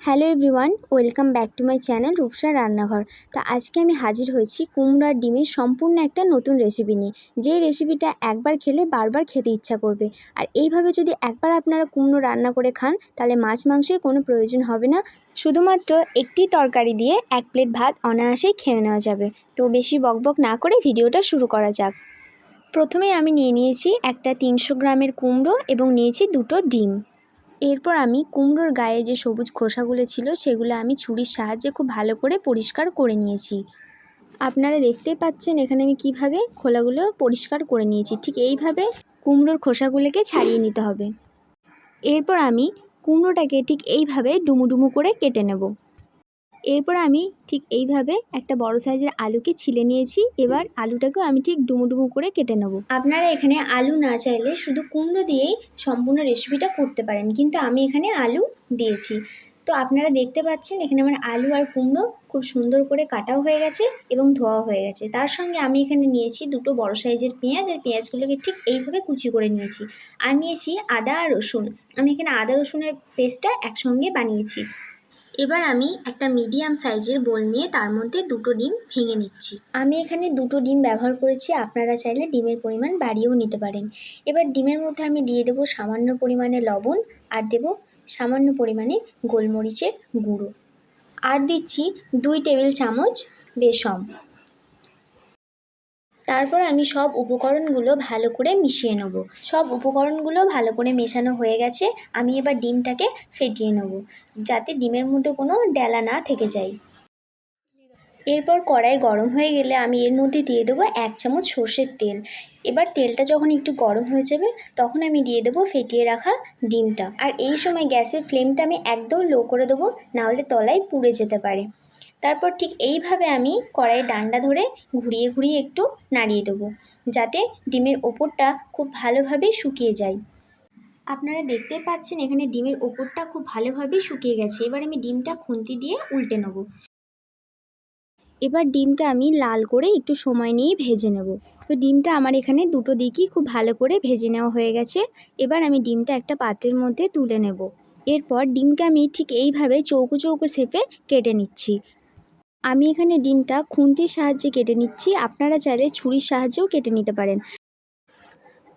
Hello everyone, welcome back to my channel Rupsa Rannaghar. তো আজকে আমি হাজির হয়েছি কুমড়ো আর ডিমের সম্পূর্ণ একটা নতুন রেসিপি নিয়ে। যেই রেসিপিটা একবার খেলে বারবার খেতে ইচ্ছা করবে। আর এইভাবে যদি একবার আপনারা কুমড়ো রান্না করে খান, তাহলে মাছ মাংসের কোনো প্রয়োজন হবে না। শুধুমাত্র একটি তরকারি দিয়ে এক প্লেট ভাত অনায়াসেই খেয়ে নেওয়া যাবে। তো বেশি বকবক না করে ভিডিওটা শুরু করা যাক। প্রথমে আমি নিয়ে নিয়েছি একটা তিনশো গ্রামের কুমড়ো এবং নিয়েছি দুটো ডিম। এরপর আমি কুমড়োর গায়ে যে সবুজ খোসাগুলো ছিল, সেগুলো আমি ছুরির সাহায্যে খুব ভালো করে পরিষ্কার করে নিয়েছি। আপনারা দেখতেই পাচ্ছেন এখানে আমি কীভাবে খোলাগুলো পরিষ্কার করে নিয়েছি। ঠিক এইভাবে কুমড়োর খোসাগুলোকে ছাড়িয়ে নিতে হবে। এরপর আমি কুমড়োটাকে ঠিক এইভাবে ডুমুডুমু ডুমু করে কেটে নেব। এরপর আমি ঠিক এইভাবে একটা বড় সাইজের আলুকে ছিলে নিয়েছি। এবার আলুটাকেও আমি ঠিক ডুমু ডুমু করে কেটে নেব। আপনারা এখানে আলু না চাইলে শুধু কুমড়ো দিয়েই সম্পূর্ণ রেসিপিটা করতে পারেন, কিন্তু আমি এখানে আলু দিয়েছি। তো আপনারা দেখতে পাচ্ছেন, এখানে আমার আলু আর কুমড়ো খুব সুন্দর করে কাটাও হয়ে গেছে এবং ধোয়াও হয়ে গেছে। তার সঙ্গে আমি এখানে নিয়েছি দুটো বড় সাইজের পেঁয়াজ, আর পেঁয়াজগুলোকে ঠিক এইভাবে কুচি করে নিয়েছি। আর নিয়েছি আদা আর রসুন। আমি এখানে আদা রসুনের পেস্টটা একসঙ্গে বানিয়েছি। এবার আমি একটা মিডিয়াম সাইজের বোল নিয়ে তার মধ্যে দুটো ডিম ভেঙে নিচ্ছি। আমি এখানে দুটো ডিম ব্যবহার করেছি, আপনারা চাইলে ডিমের পরিমাণ বাড়িয়েও নিতে পারেন। এবার ডিমের মধ্যে আমি দিয়ে দেবো সামান্য পরিমাণে লবণ আর দেব সামান্য পরিমাণে গোলমরিচের গুঁড়ো। আর দিচ্ছি দুই টেবিল চামচ বেসম তারপর আমি সব উপকরণগুলো ভালো করে মিশিয়ে নেব। সব উপকরণগুলো ভালো করে মেশানো হয়ে গেছে, আমি এবার ডিমটাকে ফেটিয়ে নেব, যাতে ডিমের মধ্যে কোনো ডেলা না থেকে যায়। এরপর কড়াই গরম হয়ে গেলে আমি এর মধ্যে দিয়ে দেবো এক চামচ সর্ষের তেল। এবার তেলটা যখন একটু গরম হয়ে যাবে, তখন আমি দিয়ে দেবো ফেটিয়ে রাখা ডিমটা। আর এই সময় গ্যাসের ফ্লেমটা আমি একদম লো করে দেবো, নাহলে তলায় পুড়ে যেতে পারে। তারপর ঠিক এইভাবে আমি কড়াইয়ের ডান্ডা ধরে ঘুরিয়ে ঘুরিয়ে একটু নাড়িয়ে দেবো, যাতে ডিমের ওপরটা খুব ভালোভাবে শুকিয়ে যায়। আপনারা দেখতে পাচ্ছেন এখানে ডিমের ওপরটা খুব ভালোভাবে শুকিয়ে গেছে। এবার আমি ডিমটা খুন্তি দিয়ে উল্টে নেব। এবার ডিমটা আমি লাল করে একটু সময় নিয়ে ভেজে নেব। তো ডিমটা আমার এখানে দুটো দিকই খুব ভালো করে ভেজে নেওয়া হয়ে গেছে। এবার আমি ডিমটা একটা পাত্রের মধ্যে তুলে নেব। এরপর ডিমকে আমি ঠিক এইভাবে চৌকো চৌকো শেপে কেটে নিচ্ছি। আমি এখানে ডিমটা খুন্তির সাহায্যে কেটে নিচ্ছি। আপনারা চাইলে ছুরির সাহায্যেও কেটে নিতে পারেন।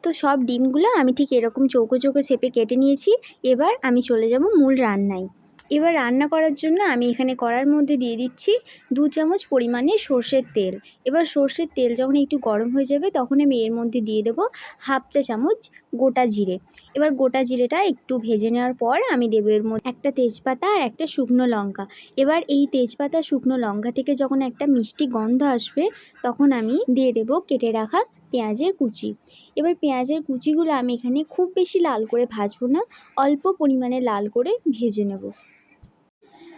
তো সব ডিমগুলো আমি ঠিক এরকম চৌকো চৌকো শেপে কেটে নিয়েছি। এবার আমি চলে যাব মূল রান্নায়। এবার রান্না করার জন্য আমি এখানে কড়ার মধ্যে দিয়ে দিচ্ছি দু চামচ পরিমাণে সর্ষের তেল। এবার সর্ষের তেল যখন একটু গরম হয়ে যাবে, তখন আমি এর মধ্যে দিয়ে দেবো হাফ চা চামচ গোটা জিরে। এবার গোটা জিরেটা একটু ভেজে নেওয়ার পর আমি দেবো এর মধ্যে একটা তেজপাতা আর একটা শুকনো লঙ্কা। এবার এই তেজপাতা, শুকনো লঙ্কা থেকে যখন একটা মিষ্টি গন্ধ আসবে, তখন আমি দিয়ে দেবো কেটে রাখা পেঁয়াজের কুচি। এবার পেঁয়াজের কুচিগুলো আমি এখানে খুব বেশি লাল করে ভাজবো না, অল্প পরিমাণে লাল করে ভেজে নেব।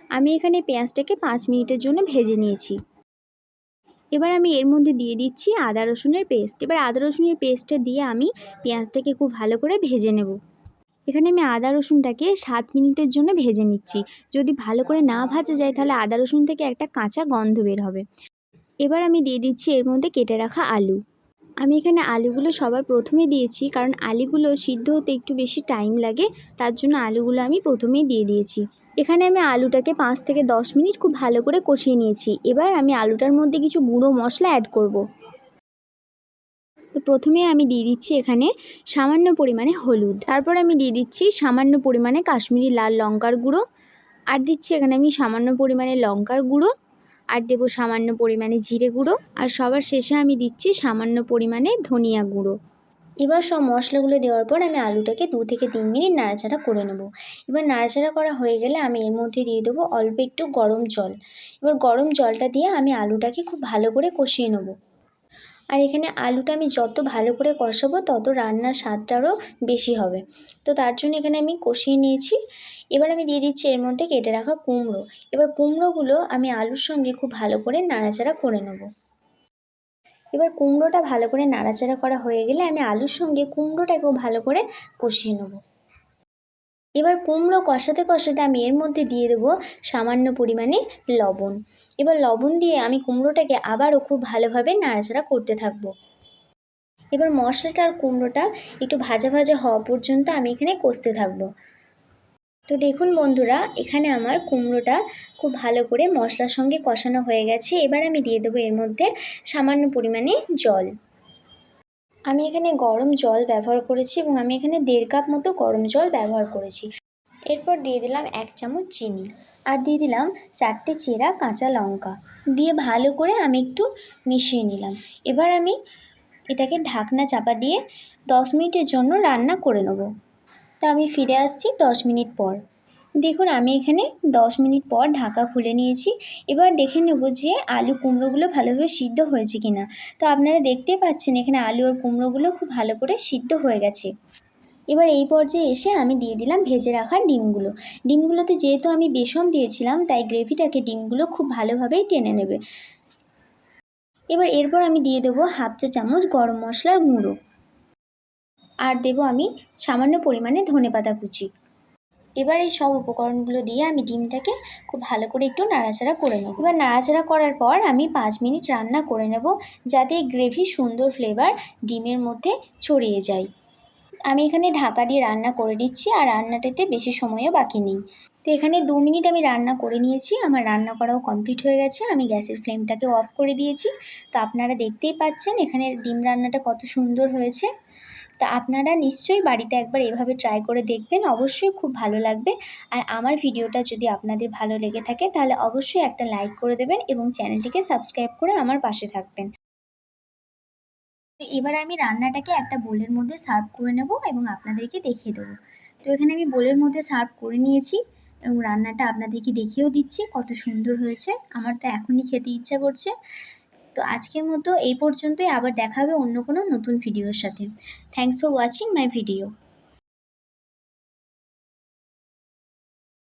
আমি এখানে পেঁয়াজটাকে পাঁচ মিনিটের জন্য ভেজে নিয়েছি। এবার আমি এর মধ্যে দিয়ে দিচ্ছি আদা রসুনের পেস্ট। এবার আদা রসুনের পেস্টটা দিয়ে আমি পেঁয়াজটাকে খুব ভালো করে ভেজে নেব। এখানে আমি আদা রসুনটাকে সাত মিনিটের জন্য ভেজে নিচ্ছি। যদি ভালো করে না ভাজা যায় তাহলে আদা রসুন থেকে একটা কাঁচা গন্ধ বের হবে। এবার আমি দিয়ে দিচ্ছি এর মধ্যে কেটে রাখা আলু। আমি এখানে আলুগুলো সবার প্রথমে দিয়েছি, কারণ আলুগুলো সিদ্ধ হতে একটু বেশি টাইম লাগে, তার জন্য আলুগুলো আমি প্রথমেই দিয়ে দিয়েছি। এখানে আমি আলুটাকে পাঁচ থেকে দশ মিনিট খুব ভালো করে কষিয়ে নিয়েছি। এবার আমি আলুটার মধ্যে কিছু গুঁড়ো মশলা অ্যাড করব। তো প্রথমে আমি দিয়ে দিচ্ছি এখানে সামান্য পরিমাণে হলুদ। তারপর আমি দিয়ে দিচ্ছি সামান্য পরিমাণে কাশ্মীরি লাল লঙ্কার গুঁড়ো। আর দিচ্ছি এখানে আমি সামান্য পরিমাণে লঙ্কার গুঁড়ো। আর দেবো সামান্য পরিমাণে জিরে গুঁড়ো, আর সবার শেষে আমি দিচ্ছি সামান্য পরিমাণে ধনিয়া গুঁড়ো। এবার সব মশলাগুলো দেওয়ার পর আমি আলুটাকে দু থেকে তিন মিনিট নাড়াচাড়া করে নেব। এবার নাড়াচাড়া করা হয়ে গেলে আমি এর মধ্যে দিয়ে দেবো অল্প একটু গরম জল। এবার গরম জলটা দিয়ে আমি আলুটাকে খুব ভালো করে কষিয়ে নেব। আর এখানে আলুটা আমি যত ভালো করে কষাবো, তত রান্নার স্বাদটা আরও বেশি হবে। তো তার জন্য এখানে আমি কষিয়ে নিয়েছি। এবার আমি দিয়ে দিচ্ছি এর মধ্যে কেটে রাখা কুমড়ো। এবার কুমড়োগুলো আমি আলুর সঙ্গে খুব ভালো করে নাড়াচাড়া করে নেব। এবার কুমড়োটা ভালো করে নাড়াচাড়া করা হয়ে গেলে আমি আলুর সঙ্গে কুমড়োটাকেও ভালো করে কষিয়ে নেব। এবার কুমড়ো কষাতে কষাতে আমি এর মধ্যে দিয়ে দেবো সামান্য পরিমাণে লবণ। এবার লবণ দিয়ে আমি কুমড়োটাকে আবারও খুব ভালোভাবে নাড়াচাড়া করতে থাকব। এবার মশলাটা আর কুমড়োটা একটু ভাজা ভাজা হওয়া পর্যন্ত আমি এখানে কষতে থাকব। তো দেখুন বন্ধুরা, এখানে আমার কুমড়োটা খুব ভালো করে মশলার সঙ্গে কষানো হয়ে গেছে। এবার আমি দিয়ে দেবো এর মধ্যে সামান্য পরিমাণে জল। আমি এখানে গরম জল ব্যবহার করেছি এবং আমি এখানে দেড় কাপ মতো গরম জল ব্যবহার করেছি। এরপর দিয়ে দিলাম এক চামচ চিনি আর দিয়ে দিলাম চারটে চেরা কাঁচা লঙ্কা। দিয়ে ভালো করে আমি একটু মিশিয়ে নিলাম। এবার আমি এটাকে ঢাকনা চাপা দিয়ে দশ মিনিটের জন্য রান্না করে নেব। তা আমি ফিরে আসছি দশ মিনিট পর। দেখুন, আমি এখানে দশ মিনিট পর ঢাকা খুলে নিয়েছি। এবার দেখে নেব যে আলু কুমড়োগুলো ভালোভাবে সিদ্ধ হয়েছে কি না তো আপনারা দেখতেই পাচ্ছেন এখানে আলু আর কুমড়োগুলো খুব ভালো করে সিদ্ধ হয়ে গেছে। এবার এই পর্যায়ে এসে আমি দিয়ে দিলাম ভেজে রাখা ডিমগুলো। ডিমগুলোতে যেহেতু আমি বেসন দিয়েছিলাম, তাই গ্রেভিটাকে ডিমগুলো খুব ভালোভাবেই টেনে নেবে। এবার এরপর আমি দিয়ে দেবো হাফ চা চামচ গরম মশলার গুঁড়ো। আর দেবো আমি সামান্য পরিমাণে ধনেপাতা কুচি। এবার এই সব উপকরণগুলো দিয়ে আমি ডিমটাকে খুব ভালো করে একটু নাড়াচাড়া করে নেব। এবার নাড়াচাড়া করার পর আমি পাঁচ মিনিট রান্না করে নেব যাতে এই গ্রেভির সুন্দর ফ্লেভার ডিমের মধ্যে ছড়িয়ে যায়। আমি এখানে ঢাকা দিয়ে রান্না করে নিচ্ছি আর রান্নাটাতে বেশি সময়ও বাকি নেই। তো এখানে দু মিনিট আমি রান্না করে নিয়েছি, আমার রান্না করাও কমপ্লিট হয়ে গেছে, আমি গ্যাসের ফ্লেমটাকে অফ করে দিয়েছি। তো আপনারা দেখতেই পাচ্ছেন এখানে ডিম রান্নাটা কত সুন্দর হয়েছে। তা আপনারা নিশ্চয়ই বাড়িতে একবার এভাবে ট্রাই করে দেখবেন, অবশ্যই খুব ভালো লাগবে। আর আমার ভিডিওটা যদি আপনাদের ভালো লেগে থাকে, তাহলে অবশ্যই একটা লাইক করে দেবেন এবং চ্যানেলটিকে সাবস্ক্রাইব করে আমার পাশে থাকবেন। এবার আমি রান্নাটাকে একটা বোলের মধ্যে সার্ভ করে নেব এবং আপনাদেরকে দেখিয়ে দেবো। তো এখানে আমি বোলের মধ্যে সার্ভ করে নিয়েছি এবং রান্নাটা আপনাদেরকে দেখিয়েও দিচ্ছি কত সুন্দর হয়েছে। আমার তো এখনই খেতে ইচ্ছা করছে। তো আজকের মতো এই পর্যন্তই। আবার দেখা হবে অন্য কোনো নতুন ভিডিওর সাথে। Thanks for watching my video